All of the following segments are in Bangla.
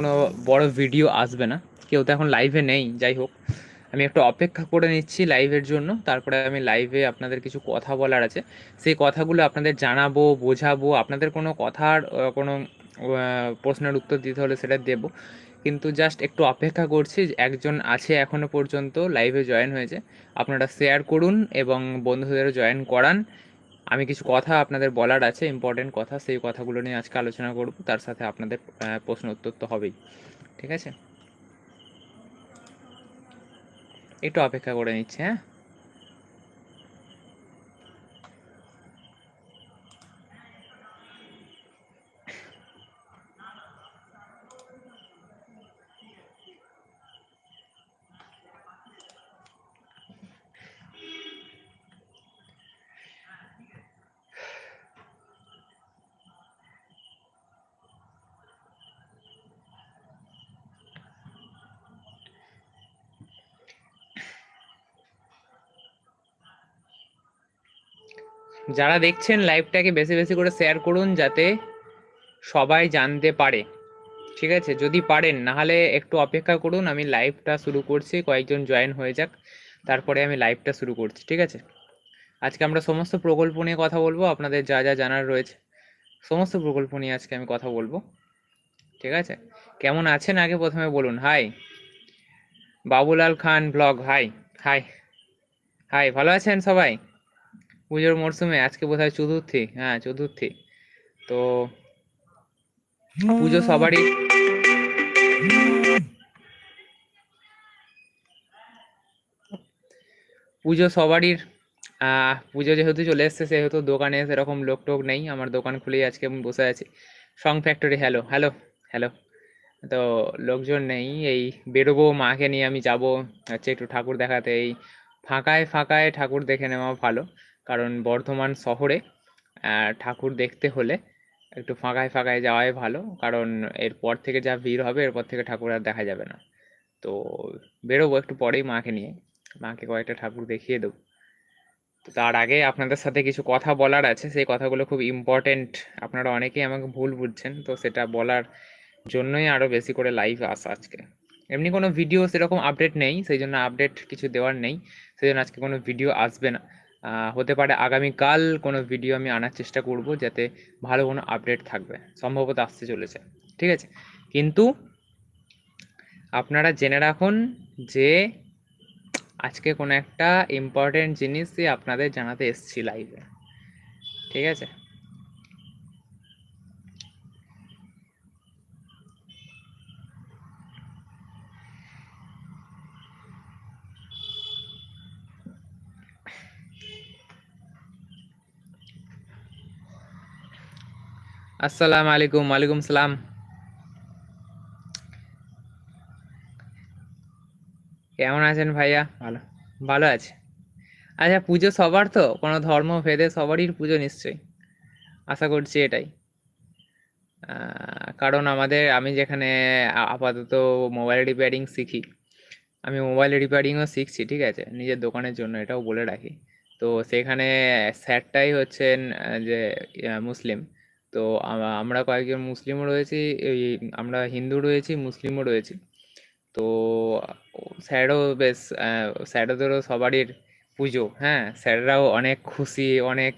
কোনো বড় ভিডিও আসবে না। কেউ তো এখন লাইভে নেই, যাই হোক। আমি একটু অপেক্ষা করে নিচ্ছি লাইভের জন্য। তারপরে আমি লাইভে আপনাদের কিছু কথা বলার আছে। সেই কথাগুলো আপনাদের জানাব, বোঝাবো। আপনাদের কোনো কথার কোনো প্রশ্নের উত্তর দিতে হলে সেটা দেবো। কিন্তু জাস্ট একটু অপেক্ষা করছি একজন আছে এখনও পর্যন্ত লাইভে জয়েন হয়েছে। আপনারা শেয়ার করুন এবং বন্ধুদেরও জয়েন করান। আমি কিছু কথা আপনাদের বলার আছে ইম্পর্টেন্ট কথা, সেই কথাগুলো নিয়ে আজকে আলোচনা করব। তার সাথে আপনাদের প্রশ্ন উত্তর তো হবেই। ঠিক আছে? একটু অপেক্ষা করে নিচ্ছে হ্যাঁ? যারা দেখছেন লাইভটাকে বেশি বেশি করে শেয়ার করুন যাতে সবাই জানতে পারে। ঠিক আছে? যদি পারেন, নাহলে একটু অপেক্ষা করুন, আমি লাইভটা শুরু করছি, কয়েকজন জয়েন হয়ে যাক, তারপরে আমি লাইভটা শুরু করছি, ঠিক আছে? আজকে আমরা সমস্ত প্রকল্প নিয়ে কথা বলব, আপনাদের যা যা জানার রয়েছে, সমস্ত প্রকল্প নিয়ে আজকে আমি কথা বলব, ঠিক আছে? কেমন আছেন? আগে প্রথমে বলুন hi Babulal Khan blog hi hi hi ভালো আছেন সবাই? পুজোর মরশুমে আজকে বোধহয় চতুর্থী হ্যাঁ চতুর্থী। তো পুজো সবারই পুজো সবারই পুজো যেহেতু চলে এসছে, সেহেতু দোকানে সেরকম লোক টোক নেই, আমার দোকান খুলেই আজকে আমি বসে আছি। Song factory hello hello hello তো লোকজন নেই, এই বেরোবো, মাকে নিয়ে আমি যাব হচ্ছে একটু ঠাকুর দেখাতে, এই ফাঁকায় ফাঁকায় ঠাকুর দেখে নেওয়া ভালো। কারণ বর্ধমান শহরে ঠাকুর দেখতে হলে একটু ফাঁকায় ফাঁকায় যাওয়াই ভালো। কারণ এরপর থেকে যা ভিড় হবে, এরপর থেকে ঠাকুর আর দেখা যাবে না। তো বেরোবো একটু পরেই মাকে নিয়ে। মাকে কয়েকটা ঠাকুর দেখিয়ে দেবো। তো তার আগে আপনাদের সাথে কিছু কথা বলার আছে। সেই কথাগুলো খুব ইম্পর্টেন্ট আপনারা অনেকেই আমাকে ভুল বুঝছেন, তো সেটা বলার জন্যই আরও বেশি করে লাইভ আসা আজকে। এমনি কোনো ভিডিও সেরকম আপডেট নেই, সেই জন্য আপডেট কিছু দেওয়ার নেই। সেই জন্য আজকে কোনো ভিডিও আসবে না। হতে পারে আগামীকাল কোনো ভিডিও আমি আনার চেষ্টা করব যাতে ভালো কোনো আপডেট থাকবে। সম্ভবত আসতে চলেছে। ঠিক আছে? কিন্তু আপনারা জেনে রাখুন যে আজকে কোনো একটা ইম্পর্টেন্ট জিনিসই আপনাদের জানাতে এসছি লাইভে ঠিক আছে? আসসালামু আলাইকুম ওয়ালাইকুম সালাম। কেমন আছেন ভাইয়া? ভালো। ভালো আছে। আচ্ছা পুজো সবার তো? কোনো ধর্ম ভেদে সবারই পুজো নিশ্চয়ই। আশা করছি এটাই। কারণ আমাদের আমি যেখানে আপাতত মোবাইল রিপেয়ারিং শিখি আমি মোবাইল রিপেয়ারিংও শিখছি ঠিক আছে? নিজের দোকানের জন্য এটাও বলে রাখি। তো সেখানে স্যারটাই হচ্ছেন যে মুসলিম। তো আমরা কয়েকজন মুসলিমও রয়েছি, এই আমরা হিন্দু রয়েছি, মুসলিমও রয়েছি। তো স্যারও বেশ স্যারদেরও সবারই পুজো হ্যাঁ? স্যাররাও অনেক খুশি, অনেক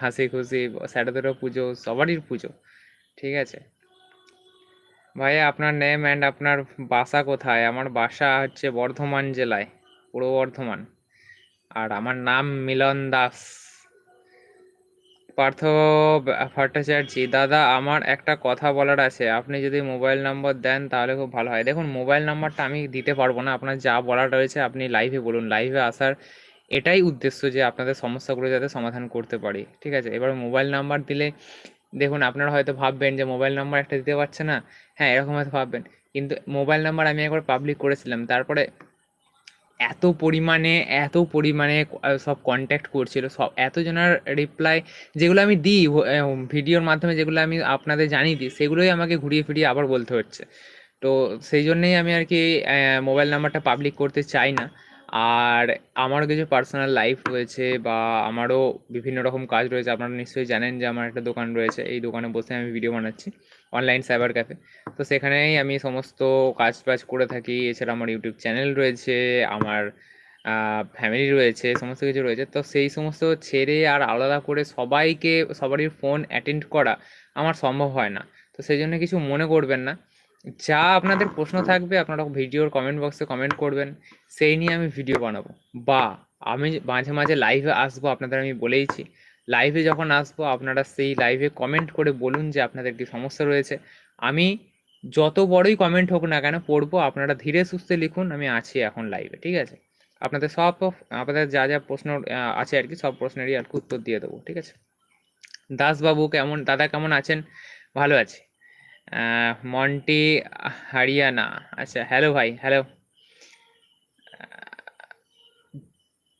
হাসি খুশি, স্যারদেরও পুজো, সবারই পুজো, ঠিক আছে? ভাইয়া আপনার নেম অ্যান্ড আপনার বাসা কোথায়? আমার বাসা হচ্ছে বর্ধমান জেলায়, পূর্ব বর্ধমান। আর আমার নাম মিলন দাস। পার্থ ভট্টাচার্য, দাদা, আমার একটা কথা বলার আছে। আপনি যদি মোবাইল নাম্বার দেন তাহলে খুব ভালো হয়। দেখুন, মোবাইল নাম্বারটা আমি দিতে পারব না। আপনার যা বলার রয়েছে আপনি লাইভে বলুন। লাইভে আসার এটাই উদ্দেশ্য যে আপনাদের সমস্যাগুলো যাতে সমাধান করতে পারি। ঠিক আছে? এবার মোবাইল নাম্বার দিলে দেখুন, আপনারা হয়তো ভাববেন যে মোবাইল নাম্বার একটা দিতে পারছে না। হ্যাঁ এরকম হয়তো ভাববেন। কিন্তু মোবাইল নাম্বার আমি একবার পাবলিক করেছিলাম। তারপরে এত পরিমাণে এত পরিমাণে সব কন্ট্যাক্ট করছিল, সব এতজনের রিপ্লাই যেগুলো আমি দিই ভিডিওর মাধ্যমে যেগুলো আমি আপনাদের জানিয়ে দিই, সেগুলোই আমাকে ঘুরিয়ে ফিরিয়ে আবার বলতে হচ্ছে। তো সেই জন্যেই আমি আর কি মোবাইল নাম্বারটা পাবলিক করতে চাই না। আর আমারও কিছু পার্সোনাল লাইফ রয়েছে বা আমারও বিভিন্ন রকম কাজ রয়েছে, আপনারা নিশ্চয়ই জানেন যে আমার একটা দোকান রয়েছে, এই দোকানে বসে আমি ভিডিও বানাচ্ছি। অনলাইন সাইবার ক্যাফে তো সেখানেই আমি সমস্ত কাজ বাজ করে থাকি। এছাড়া আমার ইউটিউব চ্যানেল রয়েছে, আমার ফ্যামিলি রয়েছে, সমস্ত কিছু রয়েছে। তো সেই সমস্ত ছেড়ে আর আলাদা করে সবাইকে, সবারই ফোন অ্যাটেন্ড করা আমার সম্ভব হয় না। তো সেই জন্য কিছু মনে করবেন না। যা আপনাদের প্রশ্ন থাকবে, আপনারা ভিডিওর কমেন্ট বক্সে কমেন্ট করবেন। সেই নিয়ে আমি ভিডিও বানাবো। বা, আমি মাঝে মাঝে লাইভে আসব, আপনাদের আমি বলেইছি। লাইভে যখন আসব, আপনারা সেই লাইভে কমেন্ট করে বলুন যে আপনাদের কি সমস্যা রয়েছে। আমি যত বড়ই কমেন্ট হোক না কেন পড়ব, আপনারা ধীরে সুস্থে লিখুন, আমি আছি এখন লাইভে ঠিক আছে? আপনাদের সব আপনাদের যা যা প্রশ্ন আছে আর কি, সব প্রশ্নেরই আর কি উত্তর দিয়ে দেবো, ঠিক আছে? দাসবাবু কেমন, দাদা কেমন আছেন? ভালো আছি। মন্টি হারিয়ানা আচ্ছা হ্যালো ভাই হ্যালো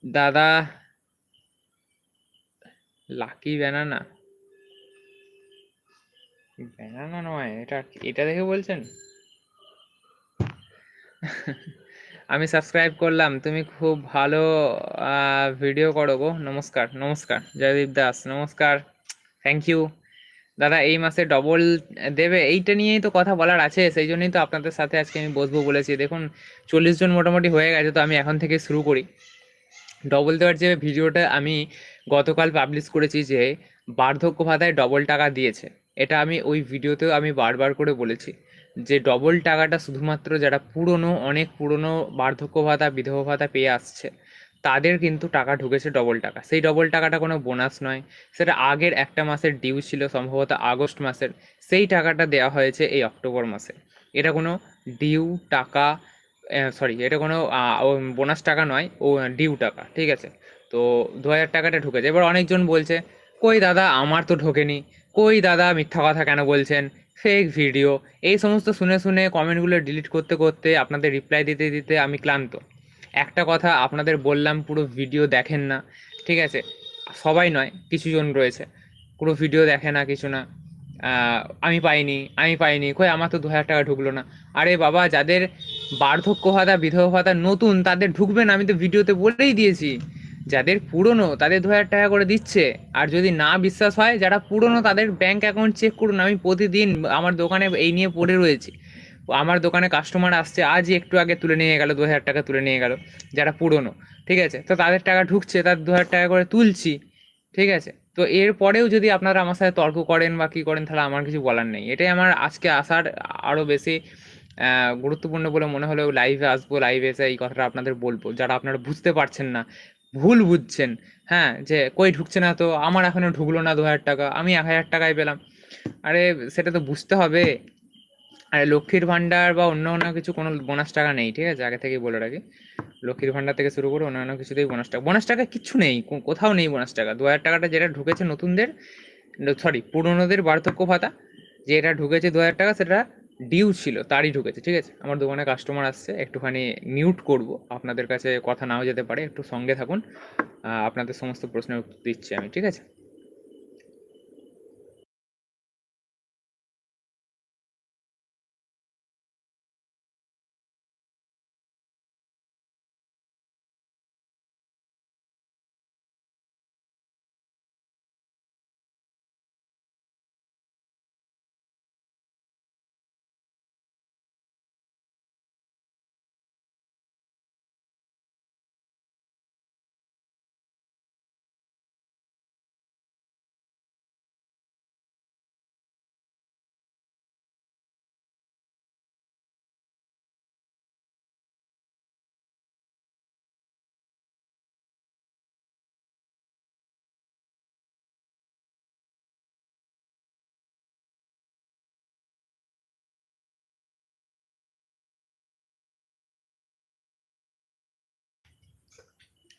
দাদা লাকি ব্যানানা ব্যানানা নয়, এটা এটা দেখে বলছেন? আমি সাবস্ক্রাইব করলাম, তুমি খুব ভালো ভিডিও করো গো, নমস্কার নমস্কার, জয়দীপ দাস, নমস্কার থ্যাংক ইউ দাদা, এই মাসে ডবল দেবে, এইটা নিয়েই তো কথা বলার আছে, সেই জন্যই তো আপনাদের সাথে আজকে আমি বসবো বলেছি। দেখুন, চল্লিশ জন মোটামুটি হয়ে গেছে, তো আমি এখন থেকে শুরু করি। ডবল দেওয়ার যে ভিডিওটা আমি গতকাল পাবলিশ করেছি যে বার্ধক্য ভাতায় ডবল টাকা দিয়েছে, এটা আমি ওই ভিডিওতেও আমি বারবার করে বলেছি যে ডবল টাকাটা শুধুমাত্র যারা পুরনো, অনেক পুরনো বার্ধক্য ভাতা, বিধবা ভাতা পেয়ে আসছে, তাদের কিন্তু টাকা ঢুকেছে ডবল টাকা। সেই ডবল টাকাটা কোনো বোনাস নয়, সেটা আগের একটা মাসের ডিউ ছিল, সম্ভবত আগস্ট মাসের, সেই টাকাটা দেওয়া হয়েছে এই অক্টোবর মাসে। এটা কোনো ডিউ টাকা সরি এটা কোনো বোনাস টাকা নয়, ও ডিউ টাকা, ঠিক আছে? তো দু হাজার টাকাটা ঢুকেছে। এবার অনেকজন বলছে, কই দাদা, আমার তো ঢোকেনি। কই দাদা, মিথ্যা কথা কেন বলছেন? ফেক ভিডিও এই সমস্ত শুনে শুনে কমেন্টগুলো ডিলিট করতে করতে আপনাদের রিপ্লাই দিতে দিতে আমি ক্লান্ত। একটা কথা আপনাদের বললাম, পুরো ভিডিও দেখেন না, ঠিক আছে? সবাই নয়, কিছুজন রয়েছে। পুরো ভিডিও দেখে না, কিছু না। আমি পাইনি আমি পাইনি, কই আমার তো দু হাজার টাকা ঢুকলো না। আরে বাবা, যাদের বার্ধক্য ভাতা, বিধবা ভাতা নতুন, তাদের ঢুকবে না, আমি তো ভিডিওতে বলেই দিয়েছি। যাদের পুরনো, তাদের দু হাজার টাকা করে দিচ্ছে। আর যদি না বিশ্বাস হয়, যারা পুরনো, তাদের ব্যাংক অ্যাকাউন্ট চেক করুন। আমি প্রতিদিন আমার দোকানে এই নিয়ে পড়ে রয়েছি। আমার দোকানে কাস্টমার আসছে, আজই একটু আগে তুলে নিয়ে গেল দু হাজার টাকা তুলে নিয়ে গেল, যারা পুরনো। ঠিক আছে? তো তাদের টাকা ঢুকছে তার দু হাজার টাকা করে তুলছি। ঠিক আছে? তো এরপরেও যদি আপনারা আমার সাথে তর্ক করেন বা কী করেন, তাহলে আমার কিছু বলার নেই। এটাই আমার আজকে আসার আরও বেশি গুরুত্বপূর্ণ বলে মনে হলেও লাইভে আসব লাইভে এসে এই কথাটা আপনাদের বলব। যারা আপনারা বুঝতে পারছেন না, ভুল বুঝছেন হ্যাঁ যে কই ঢুকছে না তো, আমার এখনও ঢুকলো না দু হাজার টাকা, আমি এক হাজার টাকায় পেলাম। আরে, সেটা তো বুঝতে হবে। আরে লক্ষ্মীর ভাণ্ডার বা অন্য অন্য কিছু কোনো বোনাস টাকা নেই, ঠিক আছে? আগে থেকেই বলে রাখি। লক্ষ্মীর ভাণ্ডার থেকে শুরু করে অন্যান্য কিছুতেই বোনাস টাকা। বোনাস টাকা কিচ্ছু নেই কোথাও নেই বোনাস টাকা। দু হাজার টাকাটা যেটা ঢুকেছে নতুনদের সরি পুরনোদের বার্ধক্য ভাতা, যেটা ঢুকেছে দু হাজার টাকা, সেটা ডিউ ছিল, তারই ঢুকেছে, ঠিক আছে? আমার দোকানে কাস্টমার আসছে, একটুখানি মিউট করব। আপনাদের কাছে কথা নাও যেতে পারে, একটু সঙ্গে থাকুন। আপনাদের সমস্ত প্রশ্নের উত্তর দিচ্ছি আমি, ঠিক আছে?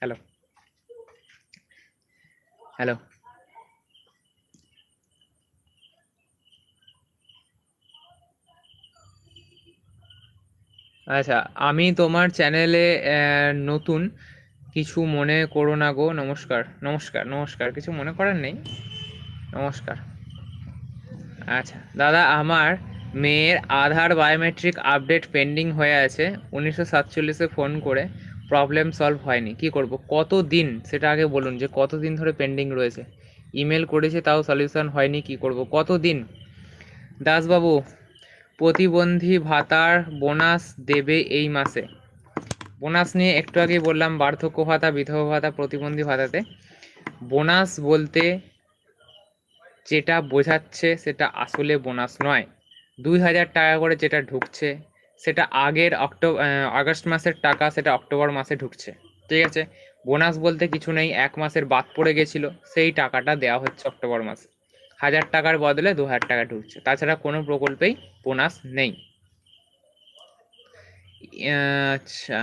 হ্যালো হ্যালো আচ্ছা আমি তোমার চ্যানেলে নতুন কিছু মনে করো না গো। নমস্কার নমস্কার নমস্কার। কিছু মনে করার নেই? নমস্কার। আচ্ছা দাদা, আমার মেয়ের আধার বায়োমেট্রিক আপডেট পেন্ডিং হয়ে আছে। উনিশশো সাতচল্লিশে ফোন করে। প্রবলেম সলভ হয়নি। কি করব? কত দিন সেটা আগে বলুন যে কত দিন ধরে পেন্ডিং রয়েছে? ইমেল করেছে তাও সলিউশন হয়নি, কি করব? কত দিন দাসবাবু, প্রতিবন্ধী ভাতার বোনাস দেবে এই মাসে। বোনাস নিয়ে একটু আগেই বললাম, বার্ধক্য ভাতা, বিধবা ভাতা, প্রতিবন্ধী ভাতাতে। বোনাস বলতে যেটা বোঝাচ্ছে সেটা আসলে বোনাস নয়। দুই হাজার টাকা করে যেটা ঢুকছে সেটা আগের অক্টোবর আগস্ট মাসের টাকা, সেটা অক্টোবর মাসে ঢুকছে। ঠিক আছে? বোনাস বলতে কিছু নেই, এক মাসের বাদ পড়ে গেছিল, সেই টাকাটা দেওয়া হচ্ছে অক্টোবর মাসে। হাজার টাকার বদলে দু হাজার টাকা ঢুকছে। তাছাড়া কোনো প্রকল্পেই বোনাস নেই। আচ্ছা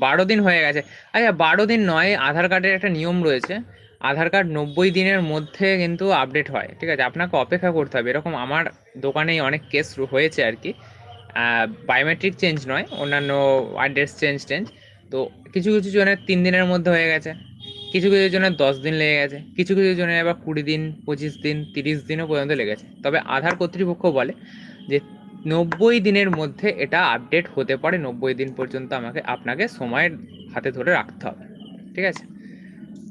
বারো দিন হয়ে গেছে। আচ্ছা বারো দিন নয়, আধার কার্ডের একটা নিয়ম রয়েছে। আধার কার্ড নব্বই দিনের মধ্যে কিন্তু আপডেট হয়। ঠিক আছে? আপনাকে অপেক্ষা করতে হবে। এরকম আমার দোকানেই অনেক কেস হয়েছে আর কি। বায়োমেট্রিক চেঞ্জ নয়, অন্যান্য অ্যাড্রেস চেঞ্জ টেঞ্জ তো কিছু কিছু জনের তিন দিনের মধ্যে হয়ে গেছে, কিছু কিছু জনের দশ দিন লেগে গেছে, কিছু কিছু জনের আবার কুড়ি দিন, পঁচিশ দিন, তিরিশ দিনও পর্যন্ত লেগেছে তবে আধার কর্তৃপক্ষ বলে যে নব্বই দিনের মধ্যে এটা আপডেট হতে পারে, নব্বই দিন পর্যন্ত আমাকে, আপনাকে সময়ের হাতে ধরে রাখতে হবে। ঠিক আছে?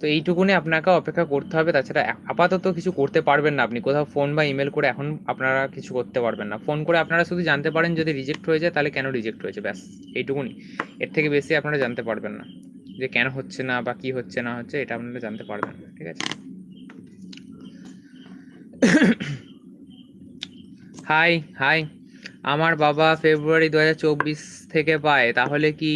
তো এইটুকুনি আপনাকে অপেক্ষা করতে হবে। তাছাড়া আপাতত কিছু করতে পারবেন না আপনি। কোথাও ফোন বা ইমেল করে এখন আপনারা কিছু করতে পারবেন না। ফোন করে আপনারা শুধু জানতে পারেন যদি রিজেক্ট হয়ে যায় তাহলে কেন রিজেক্ট হয়েছে? ব্যাস, এইটুকুনি। এর থেকে বেশি আপনারা জানতে পারবেন না। যে কেন হচ্ছে না বা কি হচ্ছে না হচ্ছে এটা আপনারা জানতে পারবেন ঠিক আছে? হাই হাই আমার বাবা ফেব্রুয়ারি দু হাজার চব্বিশ থেকে পায়। তাহলে কি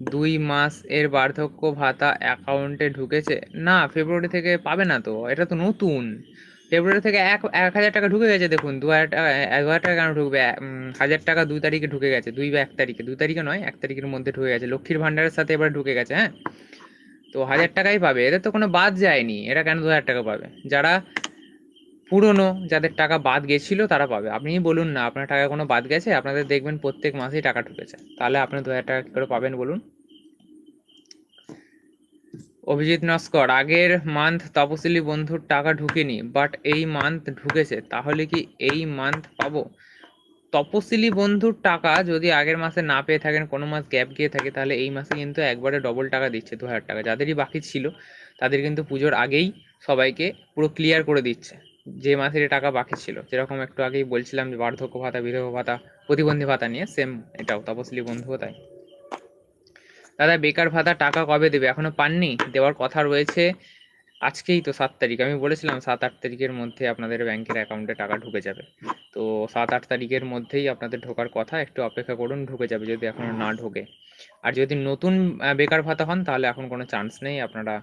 দুই মাস এর বার্ধক্য ভাতা অ্যাকাউন্টে ঢুকেছে? না ফেব্রুয়ারি থেকে পাবে না তো, এটা তো নতুন। ফেব্রুয়ারি থেকে এক এক হাজার টাকা ঢুকে গেছে, দেখুন, দু হাজার টাকা, এক হাজার টাকা কেন ঢুকবে? হাজার টাকা দুই তারিখে ঢুকে গেছে, দুই বা এক তারিখে, দুই তারিখে নয়, এক তারিখের মধ্যে ঢুকে গেছে। লক্ষ্মীর ভান্ডারের সাথে এবার ঢুকে গেছে হ্যাঁ? তো হাজার টাকাই পাবে, এদের তো কোনো বাদ যায়নি, এরা কেন দু হাজার টাকা পাবে? যারা পুরনো যাদের টাকা বাদ গেছিল তারা পাবে। আপনি বলুন না, আপনার টাকা কোনো বাদ গেছে, আপনাদের দেখবেন প্রত্যেক মাসেই টাকা ঢুকেছে। তাহলে আপনি দু হাজার টাকা কি করে পাবেন বলুন? অভিজিৎ নস্কর, আগের মান্থ তপশিলি বন্ধুর টাকা ঢুকেনি বাট এই মান্থ ঢুকেছে, তাহলে কি এই মান্থ পাবো? তপশিলি বন্ধুর টাকা যদি আগের মাসে না পেয়ে থাকেন, কোনো মাস গ্যাপ গিয়ে থাকে, তাহলে এই মাসে কিন্তু একবারে ডবল টাকা দিচ্ছে দু হাজার টাকা। যাদেরই বাকি ছিল, তাদের কিন্তু পুজোর আগেই সবাইকে পুরো ক্লিয়ার করে দিচ্ছে। যে মাসের টাকা বাকি ছিল। যেরকম একটু আগেই বলছিলাম যে বার্ধক্য ভাতা, বিধবা ভাতা, প্রতিবন্ধী ভাতা নিয়ে সেম এটাও তপশিলি বন্ধুও তাই। দাদা, বেকার ভাতা টাকা কবে দেবে? এখনও পাননি? দেওয়ার কথা রয়েছে। আজকেই তো সাত তারিখ। আমি বলেছিলাম সাত আট তারিখের মধ্যে আপনাদের ব্যাংকের অ্যাকাউন্টে টাকা ঢুকে যাবে। তো সাত আট তারিখের মধ্যেই আপনাদের ঢোকার কথা, একটু অপেক্ষা করুন, ঢুকে যাবে যদি এখনও না ঢোকে। আর যদি নতুন বেকার ভাতা হন, তাহলে এখন কোনো চান্স নেই। আপনারা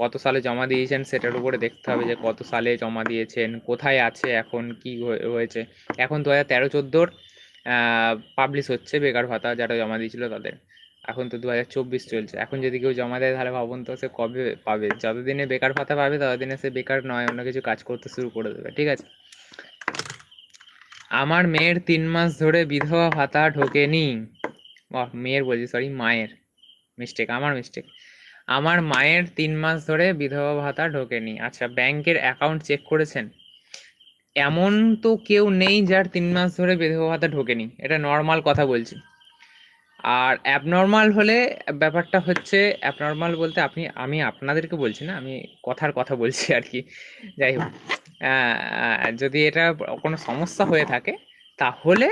কত সালে জমা দিয়েছেন সেটার উপরে দেখতে হবে যে কত সালে জমা দিয়েছেন, কোথায় আছে, এখন কি হয়েছে। এখন দু হাজার তেরো চোদ্দোর পাবলিশ হচ্ছে বেকার ভাতা যারা জমা দিয়েছিল তাদের। এখন তো দু হাজার চব্বিশ চলছে। এখন যদি কেউ জমা দেয় তাহলে ভাবুন তো সে কবে পাবে। যতদিনে বেকার ভাতা পাবে ততদিনে সে বেকার নয়, অন্য কিছু কাজ করতে শুরু করে দেবে। ঠিক আছে? আমার মেয়ের তিন মাস ধরে বিধবা ভাতা ঢোকেনি। মেয়ের বলছি সরি মায়ের। মিস্টেক আমার মিস্টেক আমার মায়ের তিন মাস ধরে বিধবা ভাতা ঢোকেনি। আচ্ছা ব্যাংকের অ্যাকাউন্ট চেক করেছেন? এমন তো কেউ নেই যার তিন মাস ধরে বিধবা ভাতা ঢোকেনি। এটা নর্মাল কথা বলছি। আর অ্যাবনর্মাল হলে ব্যাপারটা হচ্ছে অ্যাবনর্মাল বলতে আপনি, আমি আপনাদেরকে বলছি না, আমি কথার কথা বলছি আর কি। যাই হোক যদি এটা কোনো সমস্যা হয়ে থাকে, তাহলে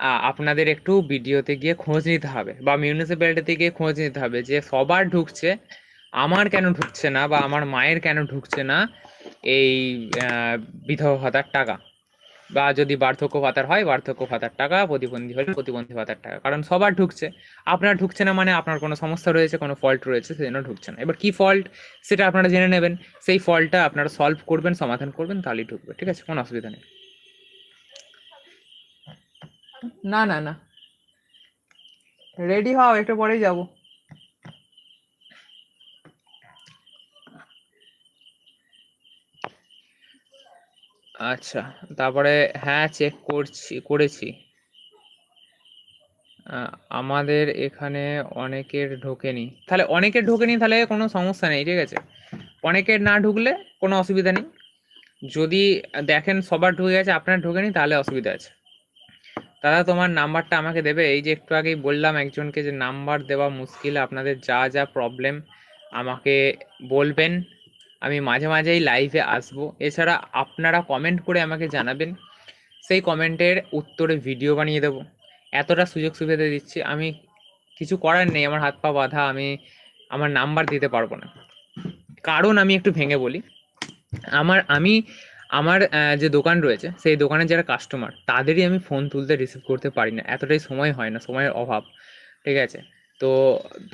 আপনাদের একটু ভিডিওতে গিয়ে খোঁজ নিতে হবে বা মিউনিসিপ্যালিটিতে গিয়ে খোঁজ নিতে হবে যে সবার ঢুকছে, আমার কেন ঢুকছে না বা আমার মায়ের কেন ঢুকছে না এই বিধবা ভাতার টাকা? বা যদি বার্ধক্য ভাতার হয়, বার্ধক্য ভাতার টাকা, প্রতিবন্ধী হলে প্রতিবন্ধী ভাতার টাকা। কারণ সবার ঢুকছে। আপনার ঢুকছে না মানে আপনার কোনো সমস্যা রয়েছে, কোনো ফল্ট রয়েছে, সেজন্য ঢুকছে না। এবার কি ফল্ট সেটা আপনারা জেনে নেবেন। সেই ফল্টটা আপনারা সলভ করবেন, সমাধান করবেন, তাহলেই ঢুকবে। ঠিক আছে? কোনো অসুবিধা নেই। না না না। রেডি হও, একটু পরেই যাব। আচ্ছা তারপরে হ্যাঁ চেক করছি, করেছি। আমাদের এখানে অনেকের ঢোকেনি। তাহলে অনেকের ঢোকেনি, তাহলে কোনো সমস্যা নেই, ঠিক আছে? অনেকের না ঢুকলে কোনো অসুবিধা নেই। যদি দেখেন সবার ঢুকে গেছে, আপনার ঢোকেনি, তাহলে অসুবিধা আছে। দাদা, তোমার নাম্বারটা আমাকে দেবে? এই যে একটু আগেই বললাম একজনকে যে নাম্বার দেওয়া মুশকিল, আপনাদের যা যা প্রবলেম আমাকে বলবেন, আমি মাঝে মাঝেই লাইভে আসব। এছাড়া আপনারা কমেন্ট করে আমাকে জানাবেন, সেই কমেন্টের উত্তরে ভিডিও বানিয়ে দেবো। এতটা সুযোগ সুবিধা দিচ্ছি, আমি কিছু করার নেই, আমার হাত পা বাঁধা, আমি আমার নাম্বার দিতে পারব না। কারণ আমি একটু ভেঙে বলি, আমার, আমি আমার যে দোকান রয়েছে, সেই দোকানের যারা কাস্টমার তাদেরই আমি ফোন তুলতে রিসিভ করতে পারি না। এতটাই সময় হয় না, সময়ের অভাব, ঠিক আছে? তো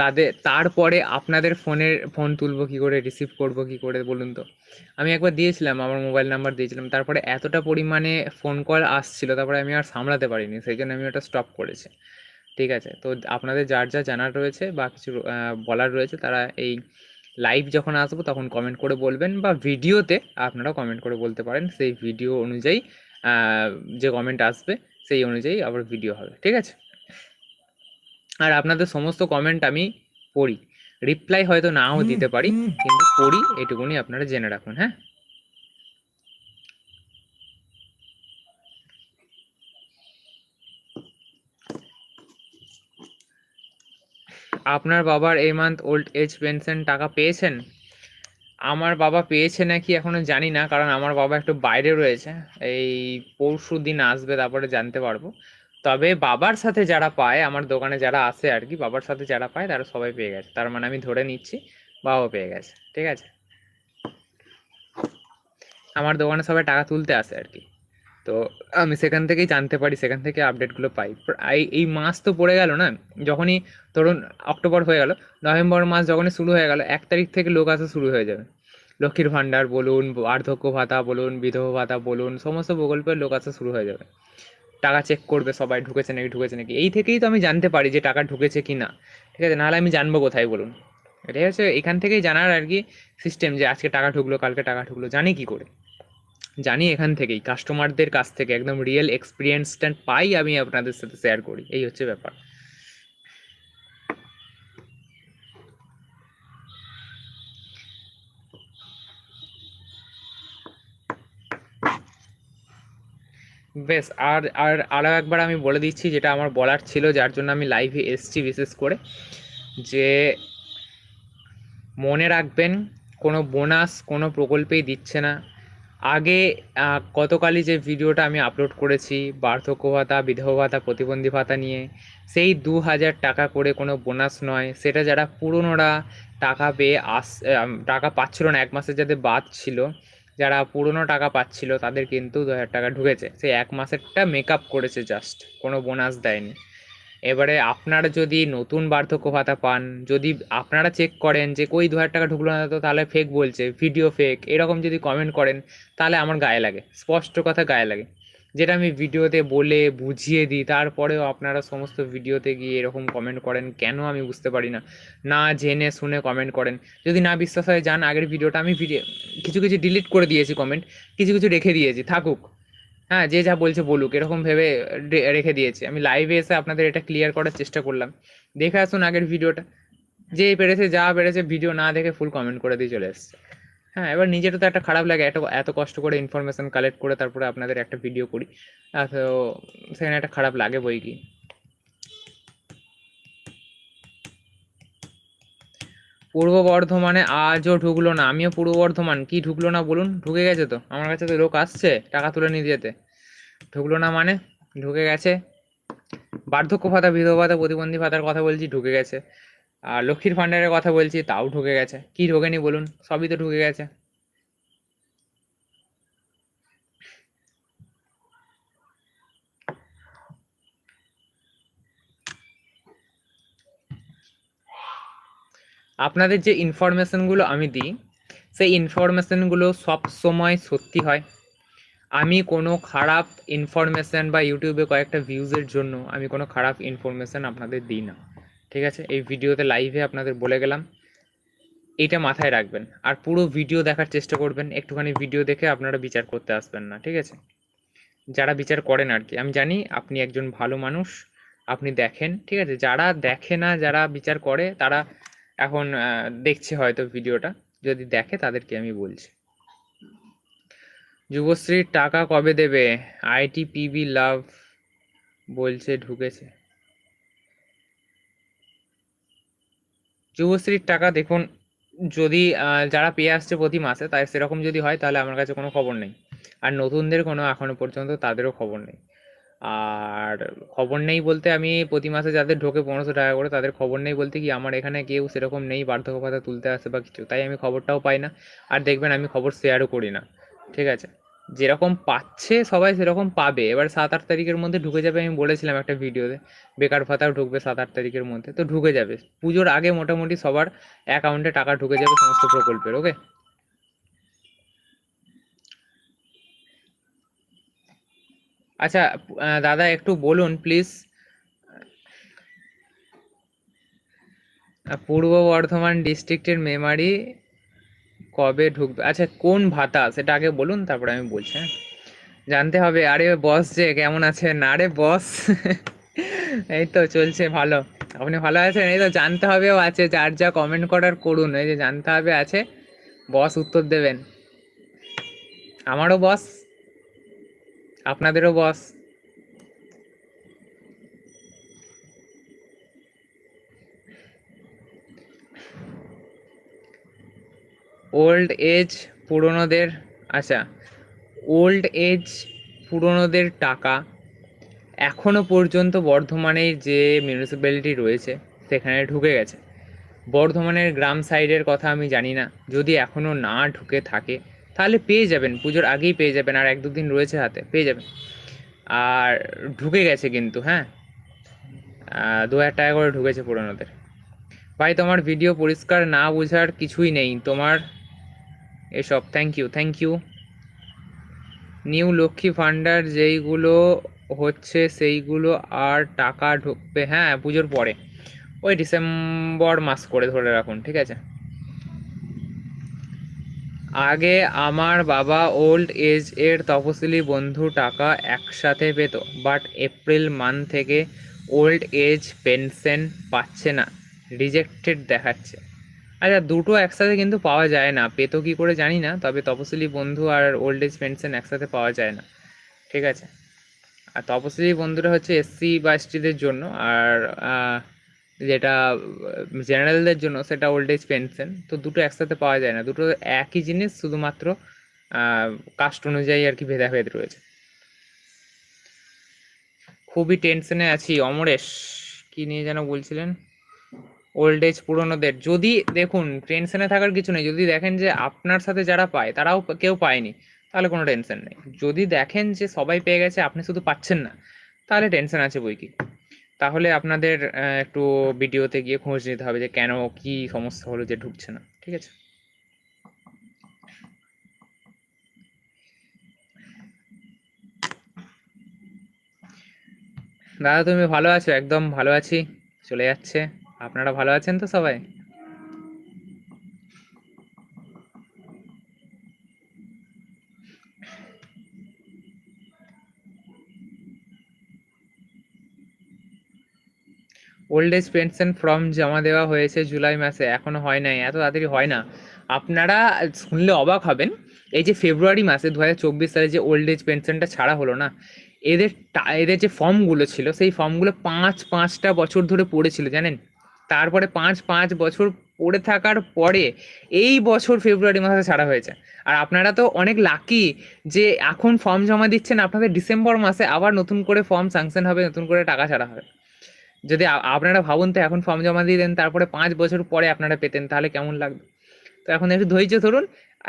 তাদের, তারপরে আপনাদের ফোনের ফোন তুলবো কী করে রিসিভ করব কী করে, বলুন তো? আমি একবার দিয়েছিলাম, আমার মোবাইল নাম্বার দিয়েছিলাম, তারপরে এতটা পরিমাণে ফোন কল আসছিল, তারপরে আমি আর সামলাতে পারিনি, সেই জন্য আমি ওটা স্টপ করেছি, ঠিক আছে? তো আপনাদের যার যা জানার রয়েছে বা কিছু বলার রয়েছে, তারা এই লাইভ যখন আসব তখন কমেন্ট করে বলবেন বা ভিডিওতে আপনারা কমেন্ট করে বলতে পারেন সেই ভিডিও অনুযায়ী যে কমেন্ট আসবে সেই অনুযায়ী আবার ভিডিও হবে ঠিক আছে? আর আপনাদের সমস্ত কমেন্ট আমি পড়ি। রিপ্লাই হয়তো নাও দিতে পারি কিন্তু পড়ি এটুকুনি আপনারা জেনে রাখুন হ্যাঁ? আপনার বাবার এই মান্থ ওল্ড এজ পেনশন টাকা পেয়েছেন? আমার বাবা পেয়েছে নাকি এখনও জানি না, কারণ আমার বাবা একটু বাইরে রয়েছে। এই পরশু দিন আসবে, তারপরে জানতে পারব। তবে বাবার সাথে যারা পায়, আমার দোকানে যারা আসে আর কি, বাবার সাথে যারা পায়, তারা সবাই পেয়ে গেছে। তার মানে আমি ধরে নিচ্ছি বাবা পেয়ে গেছে, ঠিক আছে? আমার দোকানে সবাই টাকা তুলতে আসে আর কি। তো আমি সেখান থেকেই জানতে পারি, সেখান থেকে আপডেটগুলো পাই। এই মাস তো পড়ে গেল না? যখনই ধরুন অক্টোবর হয়ে গেল, নভেম্বর মাস যখনই শুরু হয়ে গেল, এক তারিখ থেকে লোক আসা শুরু হয়ে যাবে। লক্ষ্মীর ভাণ্ডার বলুন বার্ধক্য ভাতা বলুন, বিধবা ভাতা বলুন, সমস্ত প্রকল্পের লোক আসা শুরু হয়ে যাবে। টাকা চেক করবে সবাই, ঢুকেছে নাকি ঢুকেছে নাকি? এই থেকেই তো আমি জানতে পারি যে টাকা ঢুকেছে কি না ঠিক আছে, নাহলে আমি জানব কোথায় বলুন। এটাই হচ্ছে এখান থেকেই জানার আর কি সিস্টেম যে আজকে টাকা ঢুকলো, কালকে টাকা ঢুকলো, জানি কি করে। জানি এখান থেকেই কাস্টমারদের কাছ থেকে একদম রিয়েল এক্সপিরিয়েন্সটা পাই আমি আপনাদের সাথে শেয়ার করি, এই হচ্ছে ব্যাপার। বেশ, আর আর আরও একবার আমি বলে দিচ্ছি যেটা আমার বলার ছিল, যার জন্য আমি লাইভে এসছি বিশেষ করে, যে মনে রাখবেন, কোনো বোনাস কোনো প্রকল্পেই দিচ্ছে না। আগে গতকালই যে ভিডিওটা আমি আপলোড করেছি, বার্ধক্য ভাতা, বিধবা ভাতা, প্রতিবন্ধী ভাতা নিয়ে, সেই দু হাজার টাকা করে কোনো বোনাস নয়। সেটা যারা পুরনোরা টাকা পেয়ে আস টাকা পাচ্ছিল না, এক মাসের যাদের বাদ ছিল, যারা পুরনো টাকা পাচ্ছিল, তাদের কিন্তু দু হাজার টাকা ঢুকেছে। সেই এক মাসেরটা মেক আপ করেছে জাস্ট কোনো বোনাস দেয়নি। এবারে আপনারা যদি নতুন বার্ধক্য ভাতা পান, যদি আপনারা চেক করেন যে কই দু হাজার টাকা ঢুকলো না তো তাহলে ফেক বলছে ভিডিও ফেক এরকম যদি কমেন্ট করেন, তাহলে আমার গায়ে লাগে, স্পষ্ট কথা গায়ে লাগে। যেটা আমি ভিডিওতে বলে বুঝিয়ে দিই, তারপরেও আপনারা সমস্ত ভিডিওতে গিয়ে এরকম কমেন্ট করেন, কেন আমি বুঝতে পারি না? না জেনে শুনে কমেন্ট করেন। যদি না বিশ্বাস হয়, যান, আগের ভিডিওটা আমি ভিডিও কিছু কিছু ডিলিট করে দিয়েছি কমেন্ট কিছু কিছু রেখে দিয়েছি, থাকুক। হ্যাঁ যে যা বলছে বলুক, এরকম ভেবে রে- রেখে দিয়েছে। আমি লাইভে এসে আপনাদের এটা ক্লিয়ার করার চেষ্টা করলাম। দেখে আসুন আগের ভিডিওটা। যে পেরেছে, যা পেরেছে, ভিডিও না দেখে ফুল কমেন্ট করে দিয়ে চলে এসছে। হ্যাঁ এবার নিজেরও তো একটা খারাপ লাগে, এত এত কষ্ট করে ইনফরমেশন কালেক্ট করে তারপরে আপনাদের একটা ভিডিও করি। তো সেখানে একটা খারাপ লাগে বই কি? পূর্ব বর্ধমানে আজও ঢুকলো না। আমিও পূর্ব বর্ধমান, কি ঢুকলো না বলুন? ঢুকে গেছে তো। আমার কাছে তো লোক আসছে, টাকা তুলে নিয়ে যেতে। ঢুকলো না মানে? ঢুকে গেছে। বার্ধক্য ভাতা, বিধবা ভাতা, প্রতিবন্ধী ভাতার কথা বলছি, ঢুকে গেছে। আর লক্ষ্মীর ভাণ্ডারের কথা বলছি, তাও ঢুকে গেছে। কি ঢোকেনি বলুন? সবই তো ঢুকে গেছে। আপনাদের যে ইনফরমেশনগুলো আমি দিই, সেই ইনফরমেশনগুলো সব সময় সত্যি হয়। আমি কোনো খারাপ ইনফরমেশন বা ইউটিউবে কয়েকটা ভিউজের জন্য আমি কোনো খারাপ ইনফরমেশন আপনাদের দিই না। ঠিক আছে? এই ভিডিওতে লাইভে আপনাদের বলে গেলাম। এটা মাথায় রাখবেন। আর পুরো ভিডিও দেখার চেষ্টা করবেন। একটুখানি ভিডিও দেখে আপনারা বিচার করতে আসবেন না। ঠিক আছে? যারা বিচার করেন আর কি আমি জানি আপনি একজন ভালো মানুষ, আপনি দেখেন। ঠিক আছে? যারা দেখে না, যারা বিচার করে, তারা এখন দেখছে হয়তো ভিডিওটা। যদি দেখে তাদেরকে আমি বলছি। যুবশ্রীর টাকা কবে দেবে? আইটি পিবি লাভ বলছে, ঢুকেছে। যুবশ্রীর টাকা দেখুন, যদি যারা পেয়ে আসছে প্রতি মাসে, তাই সেরকম যদি হয়, তাহলে আমার কাছে কোনো খবর নেই। আর নতুনদের কোনো এখনও পর্যন্ত তাদেরও খবর নেই। আর খবর নেই বলতে আমি প্রতি মাসে যাদের ঢোকে পনেরোশো টাকা করে, তাদের খবর নেই বলতে কি আমার এখানে কেউ সেরকম নেই বার্ধক্য ভাতা তুলতে আসে বা কিছু, তাই আমি খবরটাও পাই না। আর দেখবেন আমি খবর শেয়ারও করি না, ঠিক আছে? যেরকম পাচ্ছে সবাই সেরকম পাবে। এবার সাত আট তারিখের মধ্যে ঢুকে যাবে আমি বলেছিলাম একটা ভিডিওতে, বেকার ভাতাও ঢুকবে সাত আট তারিখের মধ্যে, তো ঢুকে যাবে। পুজোর আগে মোটামুটি সবার অ্যাকাউন্টে টাকা ঢুকে যাবে সমস্ত প্রকল্পের ওকে আচ্ছা দাদা একটু বলুন প্লিজ পূর্ব বর্ধমান ডিস্ট্রিক্টের মেমারি কবে ঢুকবে? আচ্ছা কোন ভাতা? সেটা আগে বলুন, তারপরে আমি বলছি হ্যাঁ? জানতে হবে, আরে বস যে, কেমন আছেন? আরে বস এই তো চলছে, ভালো। আপনি ভালো আছেন? এই তো জানতে হবেও আছে, যার যা কমেন্ট করার করুন। এই যে জানতে হবে, আছে। বস উত্তর দেবেন। আমারও বস আপনাদেরও, বস। ওল্ড এজ পুরনোদের আচ্ছা ওল্ড এজ পুরনোদের টাকা এখনও পর্যন্ত বর্ধমানের যে মিউনিসিপ্যালিটি রয়েছে, সেখানে ঢুকে গেছে। বর্ধমানের গ্রাম সাইডের কথা আমি জানি না। যদি এখনও না ঢুকে থাকে তাহলে পেয়ে যাবেন, পুজোর আগেই পেয়ে যাবেন, আর এক দুদিন রয়েছে হাতে, পেয়ে যাবেন। আর ঢুকে গেছে কিন্তু হ্যাঁ? দু হাজার টাকা করে ঢুকেছে পুরনোদের। ভাই, তোমার ভিডিও পরিষ্কার না বোঝার কিছুই নেই, তোমার এসব thank you thank you new Lakshmi ফান্ডার যেইগুলো হচ্ছে, সেইগুলো আর টাকা ঢুকবে হ্যাঁ পুজোর পরে। ওই ডিসেম্বর মাস করে ধরে রাখুন, ঠিক আছে? আগে আমার বাবা ওল্ড এজ এর তপশিলি বন্ধু টাকা একসাথে পেত বাট এপ্রিল মান্থ থেকে ওল্ড এজ পেনশন পাচ্ছে না রিজেক্টেড দেখাচ্ছে। আচ্ছা দুটো একসাথে কিন্তু পাওয়া যায় না, পেত কি করে জানি না, তবে তপশিলি বন্ধু আর ওল্ড এজ পেনশন একসাথে পাওয়া যায় না, ঠিক আছে? আর তপশিলি বন্ধুরা হচ্ছে এসসি বা এসটিদের জন্য, আর যেটা জেনারেলদের জন্য সেটা ওল্ড এজ পেনশন। তো দুটো একসাথে পাওয়া যায় না। দুটো একই জিনিস শুধুমাত্র কাস্ট অনুযায়ী আর কি ভেদাভেদ রয়েছে। খুবই টেনশনে আছি। অমরেশ, কি নিয়ে যেন বলছিলেন? ওল্ড এজ পুরনোদের। যদি, দেখুন, টেনশনে থাকার কিছু নেই। যদি দেখেন যে আপনার সাথে যারা পায়, তারাও কেউ পায়নি, তাহলে কোনো টেনশন নেই। যদি দেখেন যে সবাই পেয়ে গেছে, আপনি শুধু পাচ্ছেন না, তাহলে টেনশন আছে বই কি? তাহলে আপনাদের একটু ভিডিওতে গিয়ে খোঁজ নিতে হবে যে কেন কি সমস্যা হলো যে ঢুকছে না, ঠিক আছে? দাদা, তুমি ভালো আছো? একদম ভালো আছি। চলে যাচ্ছে। আপনারা ভালো আছেন তো সবাই? ওল্ড এজ পেনশন ফর্ম জমা দেওয়া হয়েছে জুলাই মাসে, এখনও হয় নাই, এত তাড়াতাড়ি হয় না। আপনারা শুনলে অবাক হবেন, এই যে ফেব্রুয়ারি মাসে দু হাজার চব্বিশ সালে যে ওল্ড এজ পেনশনটা ছাড়া হলো না, এদের এদের যে ফর্মগুলো ছিল, সেই ফর্মগুলো পাঁচ, পাঁচটা বছর ধরে পড়েছিল, জানেন? তারপরে পাঁচ পাঁচ বছর পড়ে থাকার পরে এই বছর ফেব্রুয়ারি মাসে ছাড়া হয়েছে। আর আপনারা তো অনেক লাকি যে এখন ফর্ম জমা দিচ্ছেন, আপনাদের ডিসেম্বর মাসে আবার নতুন করে ফর্ম স্যাংশন হবে, নতুন করে টাকা ছাড়া হবে। যদি আপনারা ভাবুন তো এখন ফর্ম জমা দিয়ে দেন, তারপরে পাঁচ বছর পরে আপনারা পেতেন, তাহলে কেমন লাগবে? তো এখন একটু ধৈর্য ধরুন,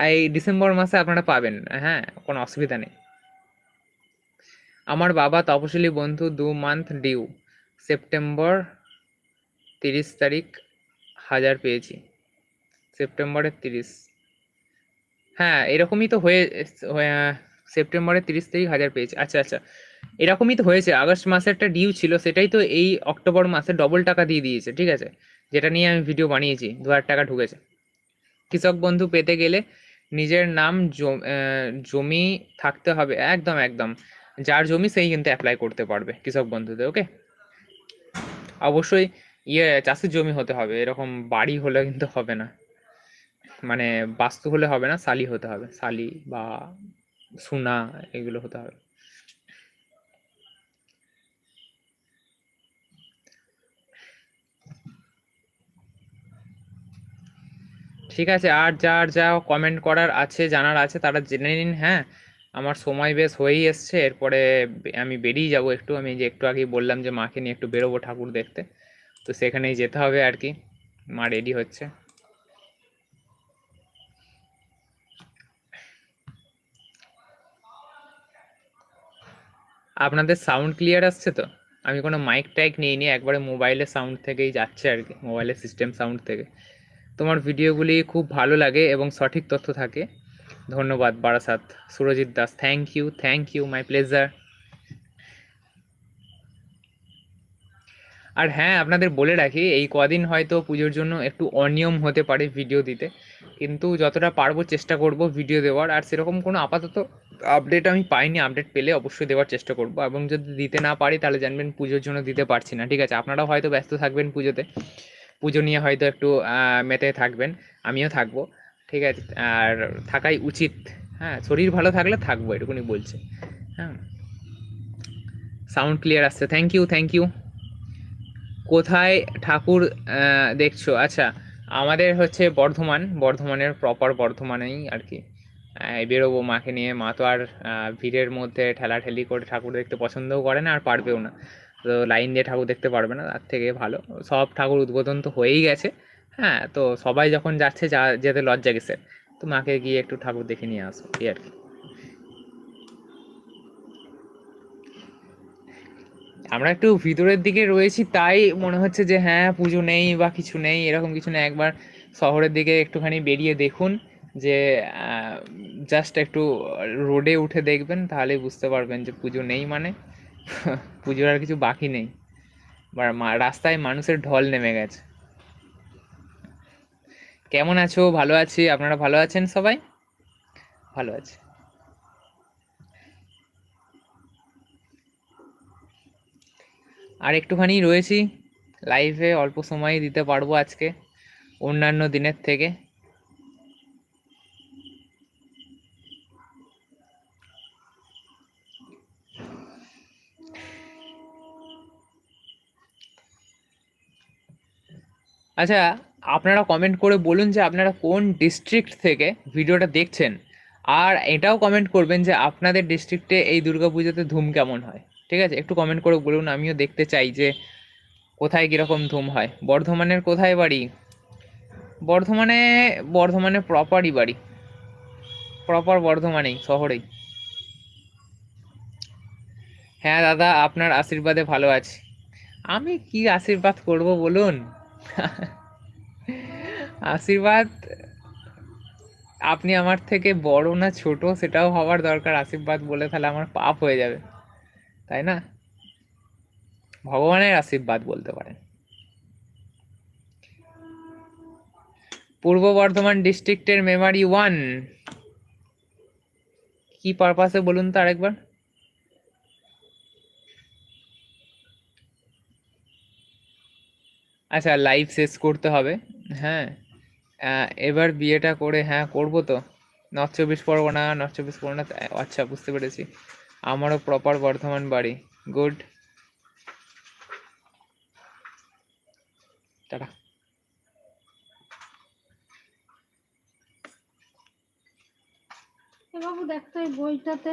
এই ডিসেম্বর মাসে আপনারা পাবেন হ্যাঁ কোনো অসুবিধা নেই। আমার বাবা তপশিলি বন্ধু দু মান্থ ডিউ সেপ্টেম্বর তিরিশ তারিখ হাজার পেয়েছি। সেপ্টেম্বরের তিরিশ। হ্যাঁ এরকমই তো হয়ে, সেপ্টেম্বরের তিরিশ তারিখ হাজার পেয়েছি। আচ্ছা আচ্ছা। এরকমই তো হয়েছে। আগস্ট মাসে একটা ডিউ ছিল, সেটাই তো এই অক্টোবর মাসে ডবল টাকা দিয়ে দিয়েছে, ঠিক আছে? যেটা নিয়ে আমি ভিডিও বানিয়েছি, দু হাজার টাকা ঢুকেছে। কৃষক বন্ধু পেতে গেলে নিজের নাম জম- থাকতে হবে, একদম একদম। যার জমি সেই কিন্তু অ্যাপ্লাই করতে পারবে কৃষক বন্ধুতে ওকে অবশ্যই ইয়ে চাষের জমি হতে হবে, এরকম বাড়ি হলে কিন্তু হবে না। মানে বাস্তু হলে হবে না, শালি হতে হবে, শালি বা সোনা এগুলো হতে হবে। ঠিক আছে, আর যার যা কমেন্ট করার আছে, জানার আছে, তারা জেনে নিন হ্যাঁ। আমার সময় বেশ হয়েই এসছে, এরপরে আমি বেরিয়ে যাব একটু। আমি যে একটু আগেই বললাম যে মাকে নিয়ে একটু বেরোবো ঠাকুর দেখতে। তো সেখানেই যেতে হবে আর কি। মা রেডি হচ্ছে। আপনাদের সাউন্ড ক্লিয়ার আসছে তো? আমি কোনো মাইক টাইক নিয়ে নিইনি, একবারে মোবাইলের সাউন্ড থেকেই যাচ্ছে আর কি মোবাইলের সিস্টেম সাউন্ড থেকে। তোমার ভিডিওগুলি খুব ভালো লাগে এবং সঠিক তথ্য থাকে। ধন্যবাদ, Barasat, Surajit Das. Thank you thank you my pleasure আর হ্যাঁ আপনাদের বলে রাখি, এই কদিন হয়তো পুজোর জন্য একটু অনিয়ম হতে পারে ভিডিও দিতে। কিন্তু যতটা পারব চেষ্টা করব ভিডিও দেওয়ার। আর সেরকম কোনো আপাতত আপডেট আমি পাইনি। আপডেট পেলে অবশ্যই দেওয়ার চেষ্টা করব। এবং যদি দিতে না পারি, তাহলে জানবেন পুজোর জন্য দিতে পারছি না। ঠিক আছে, আপনারাও হয়তো ব্যস্ত থাকবেন পুজোতে। পুজো নিয়ে হয়তো একটু মেতে থাকবেন, আমিও থাকব, ঠিক আছে, আর থাকাই উচিত হ্যাঁ শরীর ভালো থাকলে থাকব, এটুকুনি বলছে হ্যাঁ। সাউন্ড ক্লিয়ার আসছে থ্যাংক ইউ থ্যাংক ইউ কোথায় ঠাকুর দেখছ? আচ্ছা আমাদের হচ্ছে বর্ধমান, বর্ধমানের প্রপার বর্ধমানেই আর কি। বেরোবো মাকে নিয়ে, মা তো আর ভিড়ের মধ্যে ঠেলাঠেলি করে ঠাকুর দেখতে পছন্দও করে না আর পারবেও না। তো লাইন দিয়ে ঠাকুর দেখতে পারবে না, তার থেকে ভালো। সব ঠাকুর উদ্বোধন তো হয়েই গেছে। হ্যাঁ তো সবাই যখন যাচ্ছে, যা যেতে লজ্জা গেছে। তো মাকে গিয়ে একটু ঠাকুর দেখে নিয়ে আসো, এই আর কি। আমরা একটু ভিতরের দিকে রয়েছি, তাই মনে হচ্ছে যে হ্যাঁ পুজো নেই বা কিছু নেই, এরকম কিছু নেই। একবার শহরের দিকে একটুখানি বেরিয়ে দেখুন যে জাস্ট একটু রোডে উঠে দেখবেন, তাহলে বুঝতে পারবেন যে পুজো নেই মানে। পুজোর আর কিছু বাকি নেই। রাস্তায় মানুষের ঢল নেমে গেছে। কেমন আছো? ভালো আছি? আপনারা ভালো আছেন সবাই? ভালো আছে। আর একটুখানি রয়েছি। লাইভে অল্প সময় দিতে পারব আজকে, অন্যান্য দিনের থেকে। আচ্ছা আপনারা কমেন্ট করে বলুন যে আপনারা কোন ডিস্ট্রিক্ট থেকে ভিডিওটা দেখছেন। আর এটাও কমেন্ট করবেন যে আপনাদের ডিস্ট্রিক্টে এই দুর্গাপুজোতে ধুম কেমন হয়। ঠিক আছে? একটু কমেন্ট করে বলুন, আমিও দেখতে চাই যে কোথায় কীরকম ধুম হয়। বর্ধমানের কোথায় বাড়ি? বর্ধমানে বর্ধমানে প্রপারই বাড়ি। প্রপার বর্ধমানেই, শহরেই। হ্যাঁ দাদা, আপনার আশীর্বাদে ভালো আছি। আমি কি আশীর্বাদ করব বলুন? আশীর্বাদ, আপনি আমার থেকে বড় না ছোট, সেটাও হওয়ার দরকার। আশীর্বাদ বলে তাহলে আমার পাপ হয়ে যাবে, তাই না? ভগবানের আশীর্বাদ বলতে পারেন। পূর্ব বর্ধমান ডিস্ট্রিক্টের মেমারি ওয়ান, কি পারপাসে বলুন তো আরেকবার? আচ্ছা লাইভ শেষ করতে হবে। হ্যাঁ এবার বিয়েটা করে হ্যাঁ করব তো। নর্থ চব্বিশ পরগনা নর্থ চব্বিশ পরগনা আচ্ছা বুঝতে পেরেছি। আমারও প্রপার বর্ধমান বাড়ি। গুড টাটা। বাবু দেখতো বইটাতে।